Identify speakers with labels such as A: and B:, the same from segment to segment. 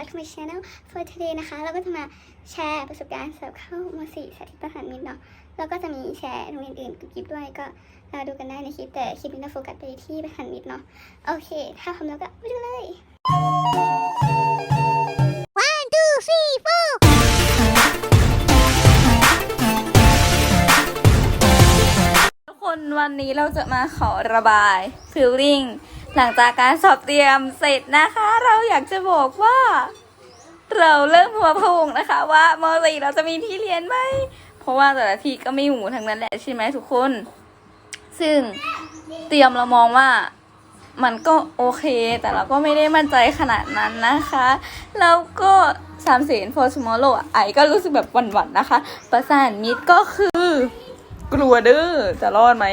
A: back to my channel for today นะคะ เราก็จะมาแชร์ประสบการณ์สอบเข้าม .4 สาธิตประหารมิตรเนาะแล้วก็จะมีแชร์โรงเรียนอื่นกับกิฟด้วยก็รอดูกันได้ในคลิปแต่คลิปนี้เราโฟกัสไปที่ประหารมิตรเนาะโอเค ถ้าพร้อมแล้วก็ไปดูเลย one two three four
B: ทุกคนวันนี้เราจะมาขอระบายฟิลลิ่ง หลังจากการสอบเตรียมเสร็จนะคะ เราอยากจะบอกว่า เราเริ่มหัวโพงนะคะ ว่ามสี่เราจะมีที่เรียนไหมเพราะว่าแต่ละที่ก็ไม่หมูทั้งนั้นแหละใช่ไหมทุกคน ซึ่งเตรียมเรามองว่ามันก็โอเค แต่เราก็ไม่ได้มั่นใจขนาดนั้นนะคะ แล้วก็สามเสน for tomorrow อ่ไอก็รู้สึกแบบหวั่นๆนะคะ ประสานมิตรก็คือ กลัวเด้อจะรอดไหม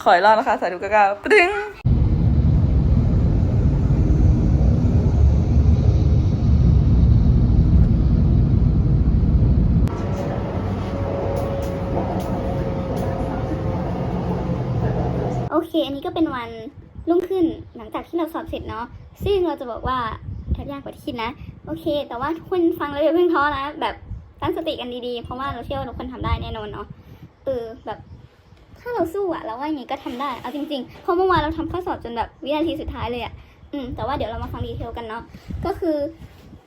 B: ขอให้รอดนะคะสาธุกะกาปรึ้ง
A: เค อันนี้ก็เป็นวันรุ่งขึ้นหลังจากที่เราสอบเสร็จเนาะซึ่งเราจะบอกว่าแอบยากกว่าที่คิดนะ โอเค แต่ว่าทุกคนฟังแล้วอย่าเพิ่งท้อนะ แบบตั้งสติกันดีๆ เพราะว่าเราเชื่อว่าทุกคนทำได้แน่นอนเนาะเออแบบ ถ้าเราสู้อะเราว่าอย่างงี้ก็ทำได้เอาจริงๆเพราะเมื่อวานเราทำข้อสอบจนแบบวินาทีสุดท้ายเลยอะอืมแต่ว่าเดี๋ยวเรามาฟังดีเทลกันเนาะก็คือ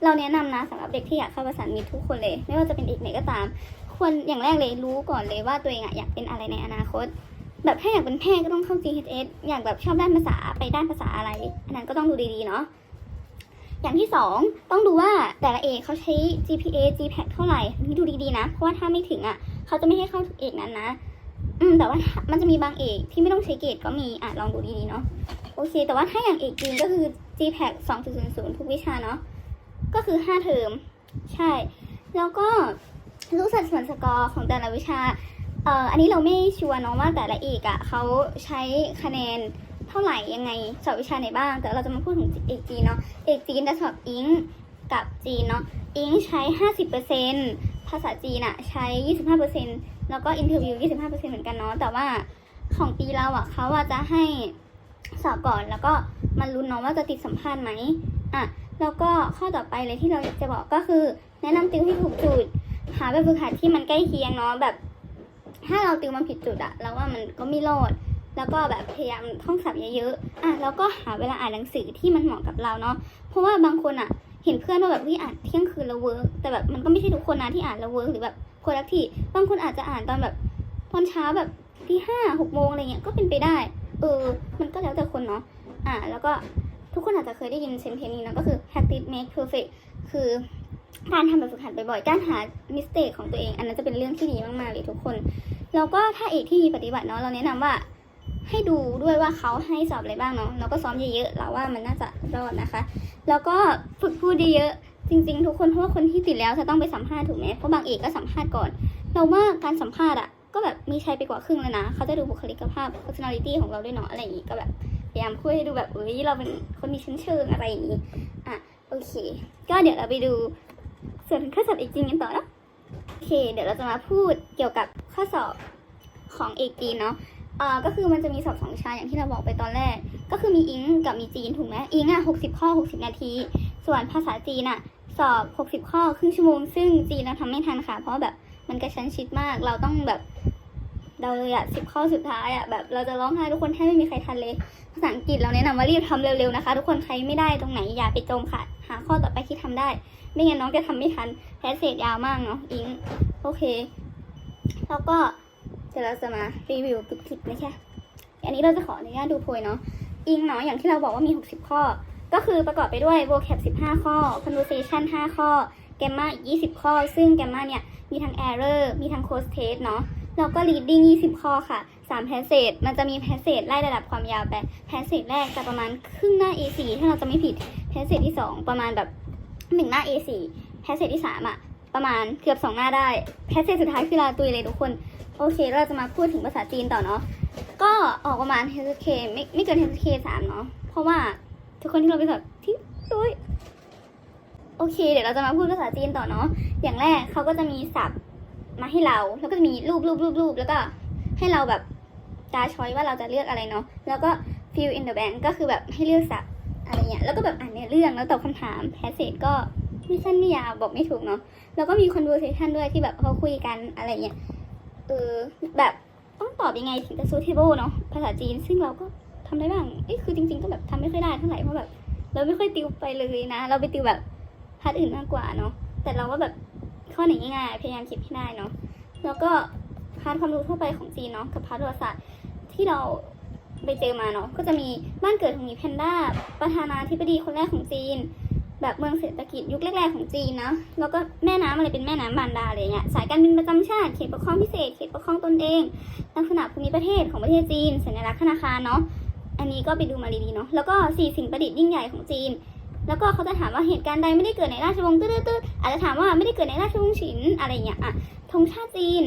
A: เราแนะนำนะสำหรับเด็กที่อยากเข้าประสานมิตรทุกคนเลย ไม่ว่าจะเป็นเด็กไหนก็ตาม ควรอย่างแรกเลยรู้ก่อนเลยว่าตัวเองอะอยากเป็นอะไรในอนาคต แบบถ้าอยากเป็นแพทย์ก็ต้องเข้า GHS อยากแบบชอบด้านภาษาไปด้านภาษาอะไร อันนั้นก็ต้องดูดีๆเนาะอย่างที่สองต้องดูว่าแต่ละเอกเขาใช้ GPA GPA เท่าไหร่นี่ดูดีๆนะ เพราะว่าถ้าไม่ถึงอะ เขาจะไม่ให้เข้าเอกนั้นนะ อืมแต่ว่ามันจะมีบางเอกที่ไม่ต้องใช้เกรดก็มีอะลองดูดีๆเนาะโอเค แต่ว่าถ้าอย่างเอกจีนก็คือ GPA 2.00 ทุกวิชาเนาะก็คือ 5 เทอม ใช่ แล้วก็รู้สัดส่วนสกอร์ของแต่ละวิชา เอ่ออันนี้เราไม่ชัวร์เนาะว่าแต่ละเอกอะเขาใช้คะแนนเท่าไหร่ยังไงสอบวิชาไหนบ้าง แต่เราจะมาพูดถึงเอกจีนเนาะเอกจีนจะสอบอิงกับจีนเนาะอิงใช้ 50%ภาษาจีนอะใช้ 25%แล้วก็อินเทอร์วิว 25%เหมือนกันเนาะแต่ว่าของปีเราอะเขาอะจะให้สอบก่อนแล้วก็มันลุ้นเนาะว่าจะติดสัมภาษณ์ไหมอะแล้วก็ข้อต่อไปเลยที่เราจะบอกก็คือ แนะนำติวให้ถูกจุดหาแบบฝึกหัดที่มันใกล้เคียงเนาะแบบ ถ้าเราติวมันผิดจุดอะเราว่ามันก็ไม่รอด แล้วก็แบบพยายามท่องศัพท์เยอะๆอะแล้วก็หาเวลาอ่านหนังสือที่มันเหมาะกับเราเนาะเพราะว่าบางคนอะเห็นเพื่อนว่าแบบที่อ่านเที่ยงคืนแล้วเวิร์กแต่แบบมันก็ไม่ใช่ทุกคนนะที่อ่านแล้วเวิร์กหรือแบบคนละที่บางคนอาจจะอ่านตอนแบบตอนเช้าแบบที่ห้าหกโมงอะไรเงี้ยก็เป็นไปได้ เออ มันก็แล้วแต่คนเนาะอะแล้วก็ทุกคนอาจจะเคยได้ยินเซนเทนนี้เนาะก็คือ practice make perfect คือการทำแบบฝึกหัดบ่อยๆ การหา mistake ของตัวเอง อันนั้นจะเป็นเรื่องที่ดีมากๆเลยทุกคน แล้วก็ถ้าเอกที่มีปฏิบัติเนาะเราแนะนำว่าให้ดูด้วยว่าเขาให้สอบอะไรบ้างเนาะแล้วก็ซ้อมเยอะๆเราว่ามันน่าจะรอดนะคะ แล้วก็ฝึกพูดเยอะๆจริง ๆ ทุกคนเพราะว่าคนที่ติดแล้วจะต้องไปสัมภาษณ์ถูกไหมเพราะบางเอกก็สัมภาษณ์ก่อน เราว่าการสัมภาษณ์อะก็แบบมีใช้ไปกว่าครึ่งแล้วนะ เขาจะดูบุคลิกภาพ personality ของเราด้วยเนาะอะไรอย่างงี้ก็แบบพยายามพูดให้ดูแบบเอ้ยเราเป็นคนมีชั้นเชิงอะไรอย่างงี้อะโอเค ก็เดี๋ยวเราไปดูส่วนข้อสอบเอกจริงกันต่อเนาะโอเค เดี๋ยวเราจะมาพูดเกี่ยวกับ ข้อสอบของเอกจีนเนาะอ่าก็คือมันจะมีสอบสองวิชาอย่างที่เราบอกไปตอนแรก ก็คือมีอิงกับมีจีนถูกไหมอิงอะหกสิบข้อหกสิบนาที ส่วนภาษาจีนอะสอบหกสิบข้อครึ่งชั่วโมง ซึ่งจีนเราทำไม่ทันค่ะ เพราะแบบมันกระชั้นชิดมากเราต้องแบบเดาเลยอะสิบข้อสุดท้ายอะแบบเราจะร้องไห้ทุกคนแทบไม่มีใครทันเลย ภาษาอังกฤษเราแนะนำว่ารีบทำเร็วๆนะคะ ทุกคนใครไม่ได้ตรงไหนอย่าไปจมค่ะ หาข้อต่อไปที่ทำได้ ไม่งั้นน้องจะทำไม่ทันแพสเซจยาวมากเนาะอิงโอเค แล้วก็เดี๋ยวเราจะมารีวิวคลิปๆนะคะอันนี้เราจะขออนุญาตดูโพยเนาะอิงเนาะอย่างที่เราบอกว่ามี 60 ข้อ ก็คือประกอบไปด้วย vocab 15 ข้อ conversation 5 ข้อ grammar อีก 20 ข้อ ซึ่ง grammar เนี่ย มีทั้ง error มีทั้ง close test เนาะแล้วก็ reading 20 ข้อค่ะ 3 passage มันจะมี passage ไล่ระดับความยาวไป passage แรกจะประมาณครึ่งหน้า A4 ถ้าเราจะไม่ผิด passage ที่ 2 ประมาณแบบ 1 หน้า A4 passage ที่ 3อะ ประมาณเกือบ2หน้าได้ passage สุดท้ายคือลาตุยเลยทุกคน โอเค เราจะมาพูดถึงภาษาจีนต่อเนาะก็ออกประมาณ HSK ไม่ไม่เกิน HSK สามเนาะเพราะว่าทุกคนที่เราไปสอบที่ด้วยโอเค เดี๋ยวเราจะมาพูดภาษาจีนต่อเนาะอย่างแรกเขาก็จะมีศัพท์มาให้เรา แล้วก็จะมีรูปรูปรูปรูปแล้วก็ให้เราแบบกาช้อยว่าเราจะเลือกอะไรเนาะแล้วก็ fill in the blank ก็คือแบบให้เลือกศัพท์อะไรเงี้ยแล้วก็แบบอ่านเนื้อเรื่องแล้วตอบคำถาม passage ก็ ไม่สั้นไม่ยาวบอกไม่ถูกเนาะแล้วก็มี conversation ด้วยที่แบบเขาคุยกันอะไรเงี้ยเออแบบต้องตอบยังไงถึงจะ suitable เนาะภาษาจีนซึ่งเราก็ทำได้บ้างเอ้ยคือจริง ๆ ก็แบบทำไม่ค่อยได้เท่าไหร่เพราะแบบ เราไม่ค่อยติวไปเลยนะ เราไปติวแบบพาร์ทอื่นมากกว่าเนาะแต่เราว่าแบบข้อไหนง่ายๆพยายามคิดให้ได้เนาะแล้วก็พาร์ทความรู้ทั่วไปของจีนเนาะกับพาร์ทประวัติศาสตร์ที่เราไปเจอมาเนาะก็จะมีบ้านเกิดของหมีแพนด้าประธานาธิบดีคนแรกของจีน แบบเมืองเศรษฐกิจยุคแรกๆของจีนนะแล้วก็แม่น้ำอะไรเป็นแม่น้ำบานดาอะไรเงี้ยสายการบินประจำชาติเขตปกครองพิเศษเขตปกครองตนเอง ลักษณะภูมิประเทศของประเทศจีน สัญลักษณ์ธนาคารเนาะอันนี้ก็ไปดูมาดีๆเนาะแล้วก็สี่สิ่งประดิษฐ์ยิ่งใหญ่ของจีน แล้วก็เขาจะถามว่าเหตุการณ์ใดไม่ได้เกิดในราชวงศ์ตื้อๆอาจจะถามว่าไม่ได้เกิดในราชวงศ์ฉินอะไรเงี้ยอะธงชาติจีน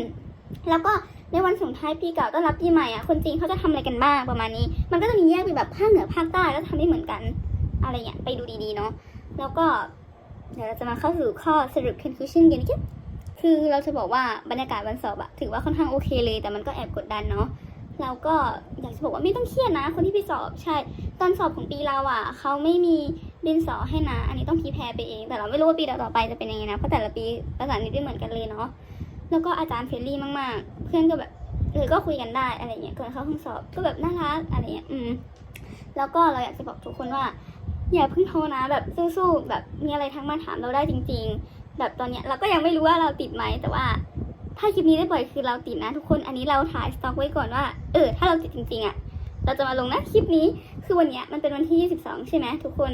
A: แล้วก็ในวันส่งท้ายปีเก่าต้อนรับปีใหม่อะคนจีนเขาจะทำอะไรกันบ้างประมาณนี้ มันก็จะมีแยกเป็นแบบภาคเหนือภาคใต้แล้วทำไม่เหมือนกัน อะไรเงี้ยไปดูดีๆเนาะ แล้วก็เดี๋ยวเราจะมาเข้าสู่ข้อสรุป conclusion กันนะครับคือเราจะบอกว่าบรรยากาศวันสอบอะถือว่าค่อนข้างโอเคเลย แต่มันก็แอบกดดันเนาะเราก็อยากจะบอกว่าไม่ต้องเครียดนะ คนที่ไปสอบใช่ ตอนสอบของปีเราอะเขาไม่มีดินสอให้นะ อันนี้ต้องพีแพรไปเอง แต่เราไม่รู้ว่าปีต่อไปจะเป็นยังไงนะเพราะแต่ละปีภาษาอังกฤษไม่เหมือนกันเลยเนาะแล้วก็อาจารย์เฟรนลี่มากๆ เพื่อนก็แบบเออก็คุยกันได้อะไรเงี้ยก่อนเข้าห้องสอบก็แบบน่ารักอะไรเงี้ยอืมแล้วก็เราอยากจะบอกทุกคนว่า อย่าเพิ่งโทรนะแบบสู้ๆแบบมีอะไรทักมาถามเราได้จริง ๆ แบบตอนเนี้ยเราก็ยังไม่รู้ว่าเราติดไหมแต่ว่าถ้าคลิปนี้ได้ปล่อยคือเราติดนะทุกคนอันนี้เราถ่ายสต็อกไว้ก่อนว่าเออถ้าเราติดจริงๆอะ่ะเราจะมาลงนะคลิปนี้คือวันเนี้ยมันเป็นวันที่ 22 ใช่ไหมทุกคน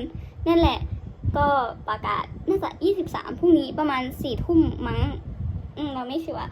A: นั่นแหละ ก็ประกาศน่าจะ 23พรุ่งนี้ประมาณ4ทุ่มมั้ง อืมเราไม่ชัวร์